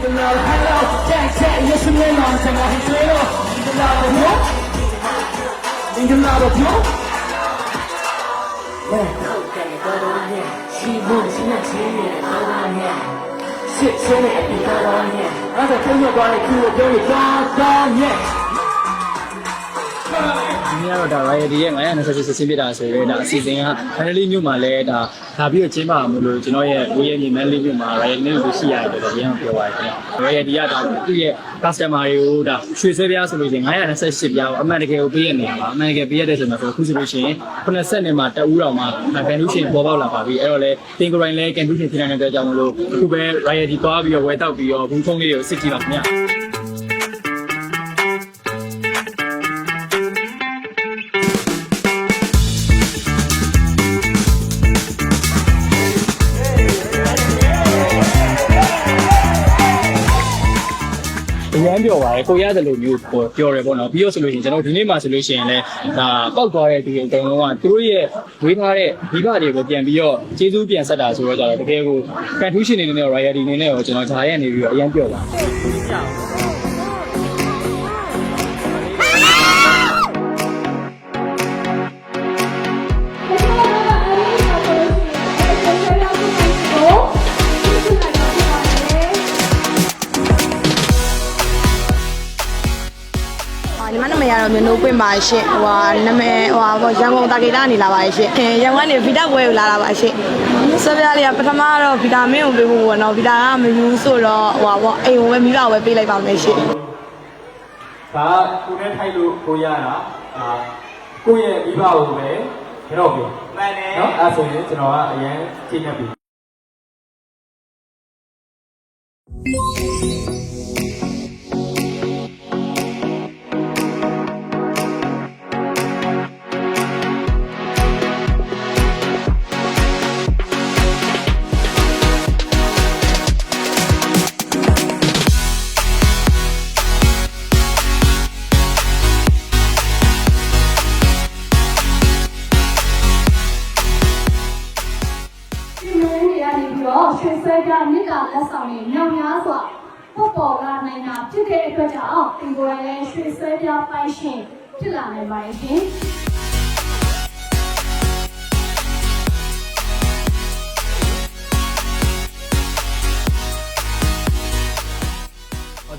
지금 날 할로 땡땡 예수님 난 생각해줘요 지금 나로 뭐? 지금 나로 뭐? 네 그때의 거론이 시분 지나치는 거론이 실체는 비거론이 아직 그녀와의 그 병이 떠떠 နေ့ကတော့ဒါ Riot ရဲ့928စစ်စင်းပြတာဆိုရဲဒါအစီအစဉ်က finally မြို့မှာလဲဒါဒါပြီးတော့ကျင်းပမှာလို့ကျွန်တော်ရဲ့ဝေးရဲ့မြေမန်းလေးမြို့မှာ Riot နဲ့လို့ရှိရတယ်တော့ရအောင်ပြောပါရခင်ဗျ Riot ဒီကဒါသူ့ရဲ့ customer တွေကိုဒါရွှေဆွဲပြားဆိုလို့ရှိရင်928ပြားကိုအမှန်တကယ်ကိုပေးရနေပါအမှန်တကယ်ပေးရတဲ့ဆိုမှဆိုအခုဆိုလို့ရှိရင်80နဲ့မှာတအူးတော်မှာ condition ပေါ်ပေါက်လာပါပြီအဲ့တော့လေတင်ကိုရိုင်းလဲ condition ဖြစ်နေတဲ့အတွက်ကြောင့်မလို့အခုပဲ Riot ဒီသွားပြီးတော့ဝယ်တောက်ပြီးတော့ဘူးဖုံးလေးကိုစစ်ကြည့်ပါခင်ဗျ ပြောပါရယ်ကိုရတယ်လို့မျိုးပြောပြောတယ်ပေါ့နော်ပြီးတော့ဆိုလို့ရှိရင်ကျွန်တော်ဒီနေ့မှဆိုလို့ရှိရင်လည်းဒါပောက်သွားတဲ့ဒီအတုံးလုံးကသူတို့ရဲ့ဝေးထားတဲ့မိဘတွေကိုပြန်ပြီးတော့ကျေးဇူးပြန်ဆက်တာဆိုတော့ကြတော့တကယ်ကို confusion နေနေရော royalty နေနေရောကျွန်တော်ဂျာရဲနေပြီးတော့အရန်ပြောပါအာညီ နာမည်ကတော့မျိုးနိုးပွင့်ပါရှင်ဟိုဟာနာမည်ဟိုဟာပေါ့ရန်ကုန်တာဂေတာနေလာပါရှင်အဲရန်ကုန်ကနေဗီတာပွဲကိုလာတာပါရှင်ဆွဲပြားလေးကပထမတော့ဗီတာမင်းကိုပေးဖို့ပေါ့နော်ဗီတာကမယူဆိုတော့ဟိုဟာပေါ့အိမ်ကိုပဲမိဘကိုပဲပေးလိုက်ပါမယ်ရှင်ဒါကိုနဲ့ထိုက်လို့ကိုရတာအာကိုရဲ့မိဘကိုပဲကြောက်ပြောမှန်တယ်နော်အဲ့ဆိုရင်ကျွန်တော်ကအရင်ကြည့်နေပြီဒီ တော့ရွှေဆွဲပြမြစ်တာလက်ဆောင်တွေမြောင်များစွာပေါ်ပေါ်လာနိုင်တာဖြစ်တဲ့အတွက်ကြောင့်ဒီကိုယ်လည်းရွှေဆွဲပြပိုင်ရှင်ဖြစ်လာနိုင်ပါတယ်ရှင်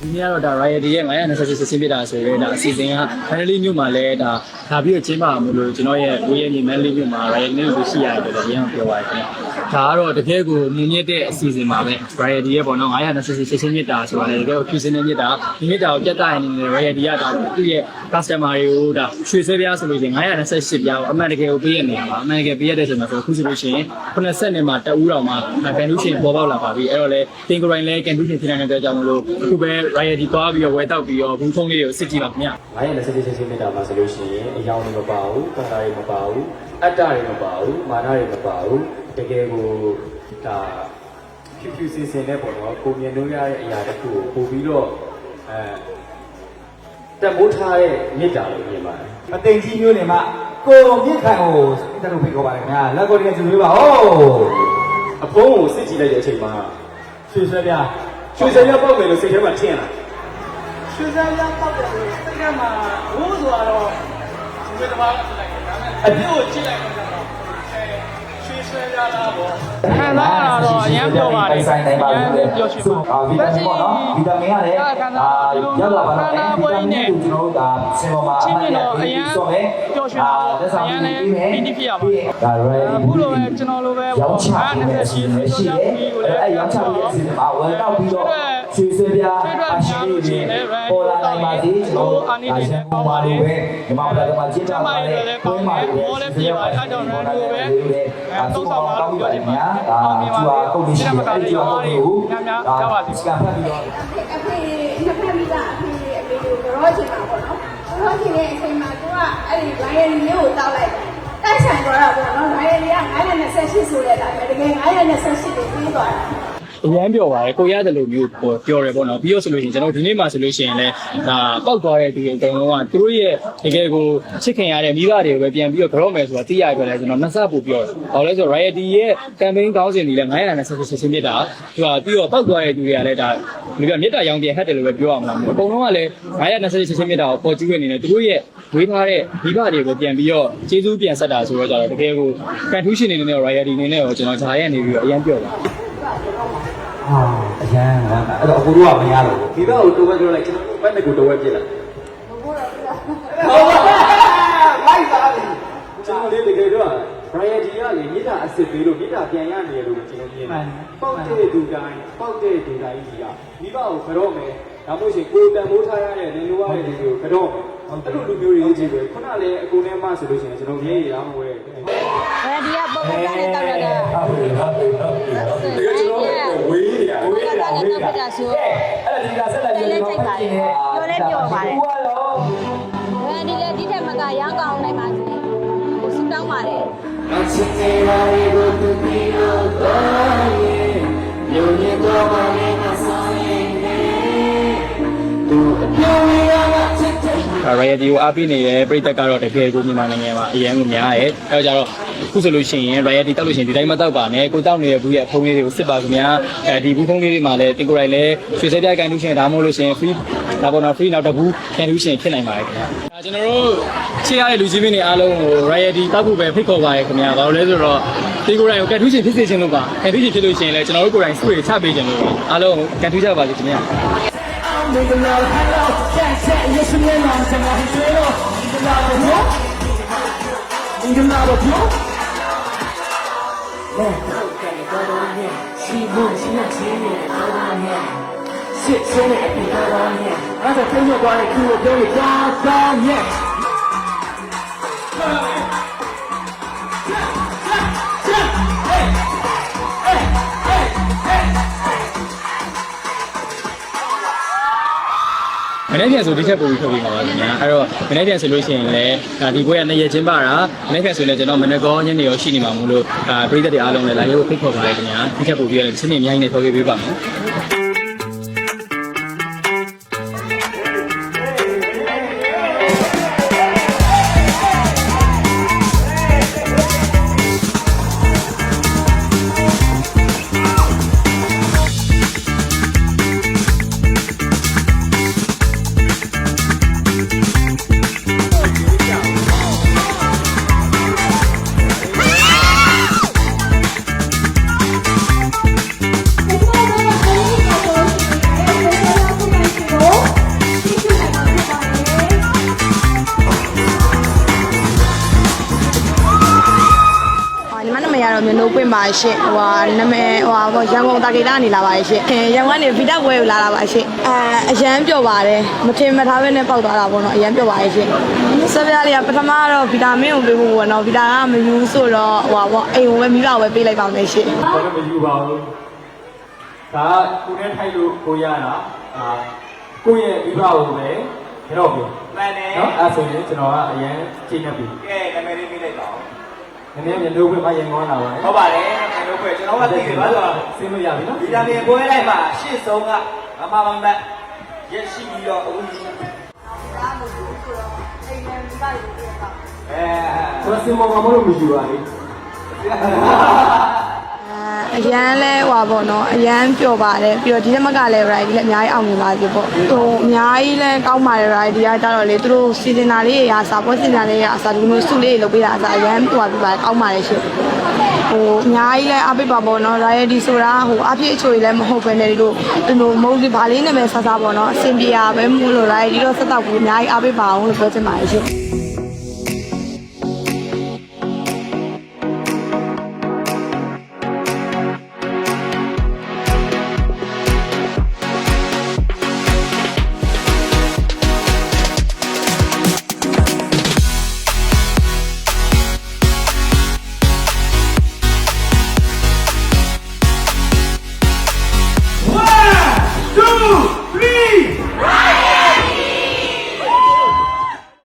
ဒီနေ့ကတော့ဒါ Riot ရဲ့928စစ်စင်းပြတာဆိုရဲဒါအစီအစဉ်က finally မြို့မှာလဲဒါ ဒါပြီးတော့ကျင်းပမှာလို့ကျွန်တော်ရဲ့ဝေးရဲ့မြေမန်းလေးမြို့မှာ Riot နဲ့လို့ရှိရတယ်တော့ရအောင်ပြောပါရခင်ဗျဒါကတော့တကယ်ကိုမြင့်မြတ်တဲ့အစီအစဉ်ပါပဲ Riot ရဲ့ပေါ့နော်928စစ်စင်းပြတာဆိုတာလေတကယ်ကိုဖြူစင်တဲ့မြတ်တာဒီမြတ်တာကိုပြတ်တိုင်းနေနေ Riot ကဒါသူ့ရဲ့ customer တွေကိုဒါရွှေဆွဲပြားဆိုလို့ရှိရင်928ပြားကိုအမှန်တကယ်ကိုပေးရနေပါအမှန်တကယ်ပေးရတဲ့ဆိုမှဆိုအခုဆိုလို့ရှိရင်80နဲ့မှာတအူးတော်မှာ condition ပေါ်ပေါက်လာပါပြီအဲ့တော့လေတင်ကိုရိုင်းလဲ condition ဖြစ်နေတဲ့အတွက်ကြောင့်မလို့အခုပဲ Riot ဒီသွားပြီးတော့ဝယ်တောက်ပြီးတော့ဘူးဖုံးလေးကိုစစ်ကြည့်ပါခင်ဗျ9ရက်20ချက်ချင်းမြတ်တာမှာဆိုလို့ရှိရင်အယောင်တွေမပါဘူးကတာတွေမပါဘူးအတ္တတွေမပါဘူးမာနတွေမပါဘူးတကယ်ကိုဒါဖြူဖြူစင်စင်နဲ့ပေါ့နော်ကိုမြင်လို့ရတဲ့အရာတစ်ခုကိုပို့ပြီးတော့အဲတက်မိုးထားတဲ့မြတ်တာလို့မြင်ပါတယ်အသိကြီးမျိုးနေမှာကိုမြင့်ခိုင်ကိုတလူဖိတ်ခေါ်ပါလေခင်ဗျာလက်ကိုတည်းကကျူပေးပါဟောအဖုံးကိုစစ်ကြည့်လိုက်တဲ့အချိန်မှာရွှေဆွဲပြားရွှေစရပေါက်မယ်လို့စိတ်ထဲမှာထင်လာရွှေဆွဲပြားပေါက်တယ်လို့စိတ်ထဲမှာဘိုးဆိုတော့ ဒီလိုတဘာကလိုက်တယ်ဒါပေမဲ့အပြည့်ကိုကြည့်လိုက်တော့အဲရွှေဆွဲပြားလားပေါ့ခံစားရတော့အရန်ပြောပါတယ်ဆိုင်တိုင်းပါလို့ပြောရှင်ပါအာဗီတာမင်ပေါ့နော်ဗီတာမင်ကလည်းအာရောက်လာပါတော့ဗီတာမင်ကိုကျွန်တော်တို့ဒါဆင်ပေါ်မှာဆိုမယ်ဒါရဲအခုလိုပဲကျွန်တော်လိုပဲရောင်းချပေးတဲ့အစီအစဉ်ရှိတယ်အဲရောင်းချပေးတဲ့အစီအစဉ်မှာဝယ်တော့ပြီးတော့ ရွှေဆွဲပြားအရှိတွေပေါ်လာနိုင်ပါသေးကျွန်တော်အာနေနေပေါ့ပါလို့ပဲဒီမှာလည်းမှာကျင်းတာပါလေပွဲမှာလည်းပြေပါအားကြောင့်လည်းလို့ပဲအဲသုံးဆောင်ပါလို့ပြောချင်ပါဒါကျူအားကုန်နေရှိတယ်အဲဒီကျူအားကိုများများရပါစေစကန်ဖတ်ပြီးတော့အဖေနှစ်ဖက်မိသားအဖေအမေကိုကြောချင်တာပေါ့နော်ကြောချင်တဲ့အချိန်မှာသူကအဲ့ဒီ lion လေးကိုတောက်လိုက်တယ်တိုက်ဆိုင်သွားတာပေါ့နော် lion လေးက928ဆိုတဲ့ဒါပေမဲ့တကယ်928ကိုပြီးသွားတာ အရန်ပြောပါတယ်ကိုရတယ်လို့မျိုးဟိုပြောတယ်ပေါ့နော်ပြီးတော့ဆိုလို့ရှိရင်ကျွန်တော်ဒီနေ့မှဆိုလို့ရှိရင်လည်းဒါပောက်သွားတဲ့ဒီအကုန်လုံးကသူတို့ရဲ့တကယ်ကိုချစ်ခင်ရတဲ့မိဘတွေကိုပဲပြန်ပြီးတော့ကြော့မယ်ဆိုတာသိရကြတယ်ကျွန်တော်နှစ်ဆပို့ပြောတယ်။ဘာလို့လဲဆိုတော့ Riot ရဲ့ campaign ကောင်းစဉ်တွေလည်း928ရှင်းပြတာသူကပြီးတော့ပောက်သွားတဲ့သူတွေကလည်းဒါဒီကမေတ္တာရောင်ပြန်ဟတ်တယ်လို့ပဲပြောရမှာမဟုတ်အကုန်လုံးကလည်း928ရှင်းပြတာကိုပေါ်ကျူးနေတယ်သူတို့ရဲ့ဝေးထားတဲ့မိဘတွေကိုပြန်ပြီးတော့ကျေးဇူးပြန်ဆက်တာဆိုတော့ကြတော့တကယ်ကို confusion နေနေ Riot နေနဲ့တော့ကျွန်တော်ဂျာရဲ့နေပြီးတော့အရင်ပြောပါ ဟာအရန်ဝမ်းတာအဲ့တော့အကိုတို့ကမရတော့ဘူးဒီဘက်ကိုတော့ပြောလိုက်ကျွန်တော်ဘက်နဲ့ကိုတော့ဝဲပြစ်လိုက်လိုက်ပါပြီကျွန်တော်လေးတကယ်တော့ Brian ဒီကလေမိတာအစ်စ်ပေးလို့မိတာပြန်ရနေလို့ကျွန်တော်မြင်တယ်ပေါက်တဲ့သူတိုင်းပေါက်တဲ့သူတိုင်းကြီးကမိဘကိုကြော့မယ်ဒါမှမဟုတ်ရှင်ကိုတန်မိုးထားရတဲ့နေလိုရတဲ့လူကိုကြော့အဲ့လိုလူမျိုးတွေကြီးပဲခုနလည်းအကုန်နဲ့မှဆိုလို့ရှိရင်ကျွန်တော်မြင်ရအောင်ဝဲအဲဒီကပုံပုံကနေတောက်ရတာဟုတ်ပြီဟုတ်ပြီဟုတ်ပြီဟုတ်ပြီ တကယ်ကျွန်တော်ဝေးနေရ ဝေးတာဝေးတာအဲ့ဒါဒီကဆက်လက်ပြောနေတော့ပြောလဲပြောပါတယ်ဘူးကတော့အဲဒီလေဒီထက်မကရောင်းကောင်းနိုင်ပါစေဟိုစတောင်းပါတယ်အချစ်နေတာတွေကိုသူပြီးတော့တော့ရင်ညညတော့မနေမဆိုင်နေသူအပြောင်းရတာချစ်တဲ့ဒါ Riot ကိုအားပေးနေတဲ့ပြည်သက်ကတော့တကယ်ကိုမြန်မာနိုင်ငံမှာအရင်ကများရဲအဲတော့ကြတော့ အခုဆိုလို့ရှိရင် Riot တောက်လို့ရှိရင်ဒီတိုင်းမတောက်ပါနဲ့ကိုတောက်နေတဲ့ဘူးရဲ့အဖုံးလေးတွေကိုစစ်ပါခင်ဗျာအဲဒီဘူးဖုံးလေးတွေမှာလည်းတင်ကိုယ်တိုင်လည်းရွှေစဲပြကန်လို့ရှိရင်ဒါမှမဟုတ်လို့ရှိရင် free ဒါပေါ်တော့ free နောက်တစ်ဘူးကန်လို့ရှိရင်ဖြစ်နိုင်ပါတယ်ခင်ဗျာဒါကျွန်တော်တို့ချေရတဲ့လူကြီးမင်းတွေအားလုံးကို Riot တောက်ဖို့ပဲဖိတ်ခေါ်ပါရခင်ဗျာဘာလို့လဲဆိုတော့ဒီကိုယ်တိုင်ကိုကန်ထူးရှင်ဖြစ်စေချင်လို့ပါကန်ထူးရှင်ဖြစ်လို့ရှိရင်လည်းကျွန်တော်တို့ကိုယ်တိုင်စုတွေချပေးချင်လို့အားလုံးကန်ထူးကြပါစေခင်ဗျာမင်္ဂလာဟဲ့လို့ဆက်ဆက်ရစမြဲလောင်စကားဟိတွေးလို့မင်္ဂ လာပါဘုရားမင်္ဂလာပါဘုရားလက်ထောက်ကန်တော်တော်နဲ့ရှိဖို့ရှိတဲ့ချင်းနဲ့တော်တော်နဲ့စစ်စင်းတဲ့အပြင်တော်တော်နဲ့အဲ့ဒါပြန်ရောက်သွားတဲ့ခုကိုပြောလို့ကောင်းကောင်း မနေ့ပြန်ဆိုဒီချက်ပို့ပြီးထုတ်ပြီးပါပါခင်ဗျာအဲ့တော့မနေ့ပြန်ဆိုလို့ရှိရင်လည်းဒါဒီဘွဲကနှစ်ရက်ချင်းပါတာမနေ့ပြန်ဆိုလည်းကျွန်တော်မနေ့ကောညနေရောရှိနေမှာမို့လို့ဒါပြည်သက်တွေအားလုံးလည်းလာရုပ်ဖိတ်ခေါ်ပါတယ်ခင်ဗျာဒီချက်ပို့ပြီးရတယ်ချင်းနေအများကြီးနဲ့ထုတ်ပေးပေးပါမယ် င့်ပါရှင်ဟိုဟာနာမည်ဟိုဟာပေါ့ရန်ကုန်တာဂေတာနေလာပါရှင်အဲရန်ကုန်ကနေဗီတာပွဲကိုလာတာပါရှင်အဲအရန်ပြောပါတယ်မထင်မထားဘဲနဲ့ပောက်သွားတာပေါ့နော်အရန်ပြောပါတယ်ရှင်ဆက်ပြားလေးကပထမတော့ဗီတာမင်ကိုပေးဖို့ပေါ့နော်ဗီတာကမယူဆိုတော့ဟိုဟာပေါ့အိမ်ကိုပဲမိဘကိုပဲပေးလိုက်ပါမယ်ရှင်ဘာလို့မယူပါဘူးဒါကကိုနဲ့ထိုက်လို့ကိုရတာအာကိုရဲ့မိဘကိုပဲကြော့ပြီမှန်တယ်နော်အဲ့ဆိုရင်ကျွန်တော်ကအရင်ချိန်နေပြီကဲနာမည်လေးပြလိုက်ပါဦး နည်းနည်းမြန်လို့ဝင်မရင်ကောင်းတာပါဟုတ်ပါတယ်နာမည်လို့ပဲကျွန်တော်ကသိတယ်ဘာလို့လဲစင်းလို့ရပြီနော်ဗီတာမင်ပွဲလိုက်မှာရှေ့ဆုံးကမမမောင်မရက်ရှိပြီးတော့အခုအဲဆိုတော့စင်မောင်ကမလို့မယူပါလေ အရန်လဲဟွာပေါ့နော်အရန်ပျော်ပါတယ်ပြီးတော့ဒီနေ့မကလည်း variety လည်းအများကြီးအောင်မြင်ပါစေပေါ့ဟိုအများကြီးလဲကောင်းပါတယ် variety ကကြတော့လေသူတို့စီစဉ်တာလေးတွေအစားပွဲစီစဉ်တာလေးတွေအစားဒီလိုစုလေးတွေလုပ်ပေးတာအစားအရန်ဟွာပြပါကောင်းပါတယ်ရှင်ဟိုအများကြီးလဲအပိတ်ပါပေါ့နော် variety ဆိုတာဟိုအပြည့်အချိုတွေလည်းမဟုတ်ပဲねဒီလိုဒီလိုမဟုတ်ဒီဘာလေးနဲ့ပဲဆဆပေါ့နော်အဆင်ပြေရပဲမို့လို့ variety တော့ဆက်တော့ဘူးအများကြီးအပိတ်ပါအောင်လို့ပြောချင်ပါတယ်ရှင်